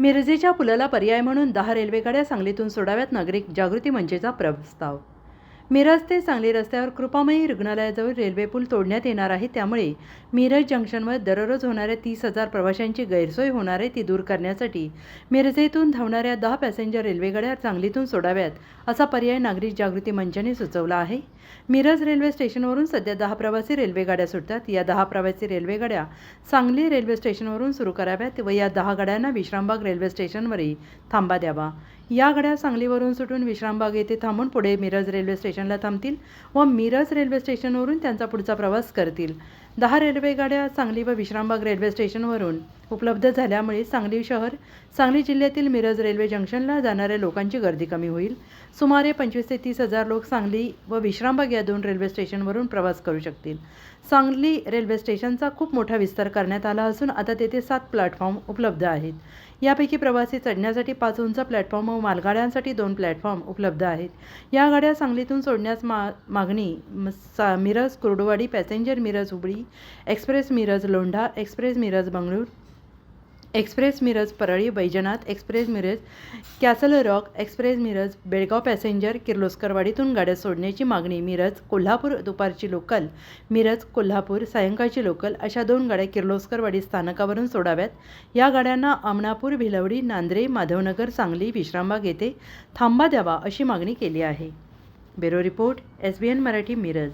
मिरजेच्या पुलाला पर्याय म्हणून दहा रेल्वेगाड्या सांगलीतून सोडाव्यात नागरिक जागृती मंचेचा प्रस्ताव मिरज ते सांगली रस्त्यावर कृपामयी रुग्णालयाजवळ रेल्वे पूल तोडण्यात येणार आहे. त्यामुळे मिरज जंक्शनवर दररोज होणाऱ्या तीस हजार प्रवाशांची गैरसोय होणार आहे. ती दूर करण्यासाठी मिरजेतून धावणाऱ्या दहा पॅसेंजर रेल्वेगाड्या सांगलीतून सोडाव्यात असा पर्याय नागरिक जागृती मंचाने सुचवला आहे. मिरज रेल्वे स्टेशनवरून सध्या दहा प्रवासी रेल्वेगाड्या सुटतात. या दहा प्रवासी रेल्वेगाड्या सांगली रेल्वे स्टेशनवरून सुरू कराव्यात व या दहा गाड्यांना विश्रामबाग रेल्वे स्टेशनवरही थांबा द्यावा. या गाड्या सांगलीवरून सुटून विश्रामबाग येथे थांबून पुढे मिरज रेल्वे स्टेशनला थांबतील व मिरज रेल्वे स्टेशनवरून त्यांचा पुढचा प्रवास करतील. दहा रेल्वेगाड्या सांगली व विश्रामबाग रेल्वे स्टेशनवरून उपलब्ध झाल्यामुळे सांगली शहर सांगली जिल्ह्यातील मिरज रेल्वे जंक्शनला जाणाऱ्या लोकांची गर्दी कमी होईल. सुमारे पंचवीस ते तीस हजार लोक सांगली व विश्रामबाग या दोन रेल्वे स्टेशनवरून प्रवास करू शकतील. सांगली रेल्वे स्टेशनचा खूप मोठा विस्तार करण्यात आला असून आता तेथे सात प्लॅटफॉर्म उपलब्ध आहेत. यापैकी प्रवासी चढण्यासाठी पाच उंच प्लॅटफॉर्म व मालगाड्यांसाठी दोन प्लॅटफॉर्म उपलब्ध आहेत. या गाड्या सांगलीतून सोडण्यास मा मागणी म- सा Miraj Kurduwadi passenger Miraj Hubli express Miraj Londa express Miraj Bengaluru express Miraj Parli Baijnath express Miraj Castle Rock express Miraj Belgaum passenger किर्लोस्करवाडीतून गाड्या सोडण्याची मागणी मिरज कोल्हापूर दुपारची लोकल मिरज कोल्हापूर सायंकाळची लोकल अशा दोन गाड्या किर्लोस्करवाडी स्थानकावरून सोडाव्यात. या गाड्यांना आमणापूर भिलवडी नांद्रे माधवनगर सांगली विश्रामबाग येथे थांबा द्यावा अशी मागणी केली आहे. Bureau report S B N Marathi Miraj.